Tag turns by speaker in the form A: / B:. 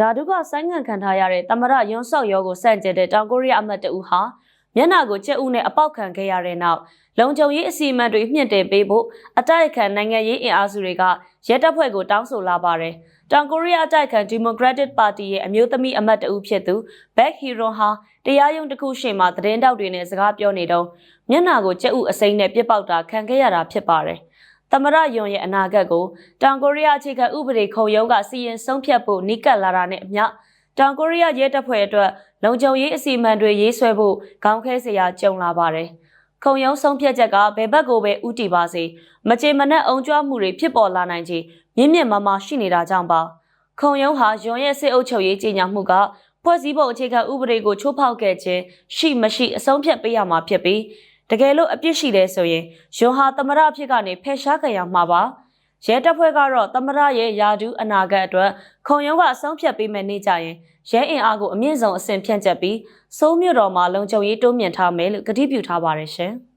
A: ရာဒုကဆိုင်းငံ့ခံထားရတဲ့တမရယွန်ဆော့ယောကိုစန့်ကျဲတဲ့တောင်ကိုရီးယားအမတ်တဦးဟာမျက်နှာကိုကြက်ဥနဲ့အပေါက်ခံခဲ့ရတဲ့နောက်လုံခြုံရေးအစီအမံတွေမြင့်တင်ပေးဖို့အတိုက်အခံနိုင်ငံရေးအင်အားစုတွေကရဲတပ်ဖွဲ့ကိုတောင်းဆိုလာပါတယ်။တောင်ကိုရီးယားအတိုက်အခံ Democratic Party ရဲ့အမျိုးသမီးအမတ်တဦးဖြစ်သူ Baek Hee-ron ဟာတရားရုံးတစ်ခုရှေ့မှာသတင်းတောက်တွေနဲ့စကားပြောနေတော့မျက်နှာကိုကြက်ဥအစိမ်းနဲ့ပြစ်ပေါက်တာခံခဲ့ရတာဖြစ်ပါတယ်။ သမရယွန်ရဲ့အနာဂတ်ကိုတောင်ကိုရီးယားအခြေခံဥပဒေခုံရုံးကစီရင်ဆုံးဖြတ်ဖို့နှိကပ်လာတာနဲ့အမျှတောင်ကိုရီးယားရဲတပ်ဖွဲ့အတွက်လုံခြုံရေးအစီအမံတွေရေးဆွဲဖို့ခေါင်းခဲစရာကြုံလာပါတယ်။ခုံရုံးဆုံးဖြတ်ချက်ကဘယ်ဘက်ကိုပဲဥတီပါစေမကြေမနက်အုံကြွမှုတွေဖြစ်ပေါ်လာနိုင်ခြင်းမြင့်မြင့်မားမားရှိနေတာကြောင့်ပါ။ခုံရုံးဟာယွန်ရဲ့စစ်အုပ်ချုပ်ရေးကြီးညာမှုကဖွဲ့စည်းပုံအခြေခံဥပဒေကိုချိုးဖောက်ခဲ့ခြင်းရှိမရှိအဆုံးဖြတ်ပေးရမှာဖြစ်ပြီး တကယ်လို့အပြစ်ရှိတယ်ဆိုရင်ယွန်ဟာသမရအဖြစ်ကနေဖယ်ရှားခံရမှာပါရဲတပ်ဖွဲ့ကတော့သမရရဲ့ယာဒူးအနာဂတ်အတွက်ခုံရုံးကအဆုံးဖြတ်ပေးမယ်နေကြရင်ရဲအင်အားကိုအမြင့်ဆုံးအဆင့်ဖြန့်ကျက်ပြီးစိုးမြို့တော်မှာလုံခြုံရေးတိုးမြင့်ထားမယ်လို့ကတိပြုထားပါတယ်ရှင်။